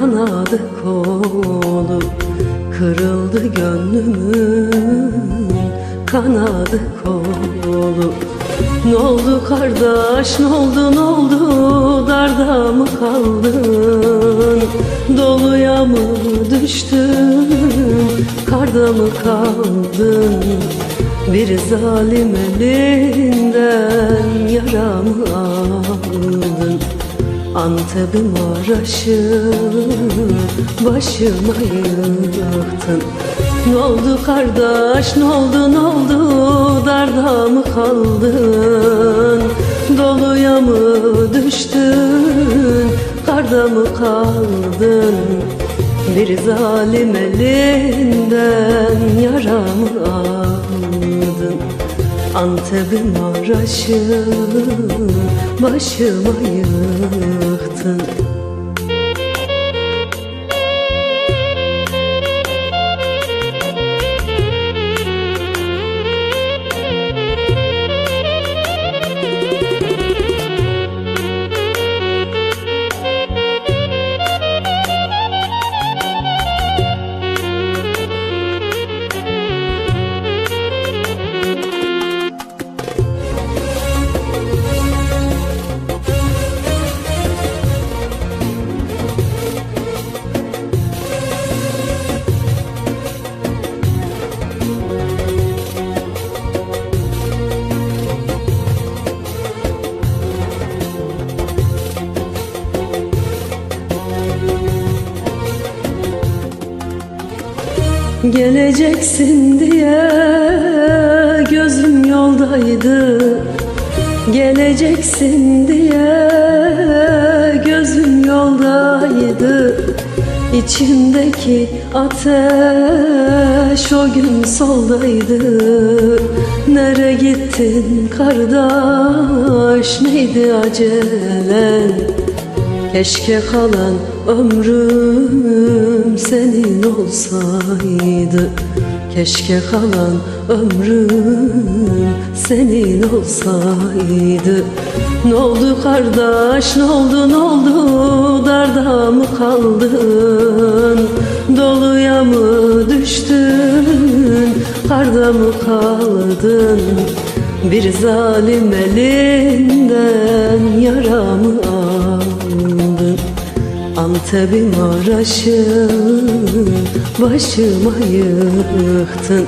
kanadı kolu Kırıldı gönlümün kanadı kolu Ne oldu kardeş ne oldu ne oldu darda mı kaldın? Doluya mı düştün karda mı kaldın? Bir zalim elinden yaramı aldın Antep'im Maraş'ı başıma yıktın Ne oldu kardeş ne oldu ne oldu darda mı kaldın? Doluya mı düştün karda mı kaldın? Bir zalim elinden yaramı aldın? Antep'im Maraş'ı başıma yıktın hm Geleceksin diye gözüm yoldaydı. Geleceksin diye gözüm yoldaydı. İçimdeki ateş o gün soldaydı. Nere gittin kardeş? Neydi acelen Keşke kalan ömrüm senin olsaydı. Keşke kalan ömrüm senin olsaydı. Ne oldu kardeş ne oldu ne oldu? Darda mı kaldın? Doluya mı düştün? Karda mı kaldın? Bir zalim elinden yaramı aldın Antep'im Maraş'ı başıma yıktın.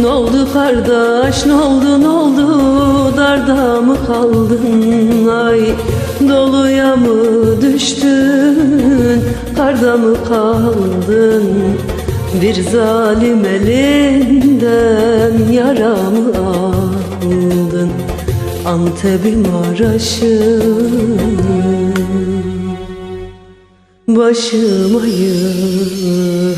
Ne oldu kardeş ne oldu ne oldu? Darda mı kaldın? Ay Doluya mı düştün? Karda mı kaldın? Bir zalim elinden yaramı aldın? Antep'im Maraş'ı başıma yıktın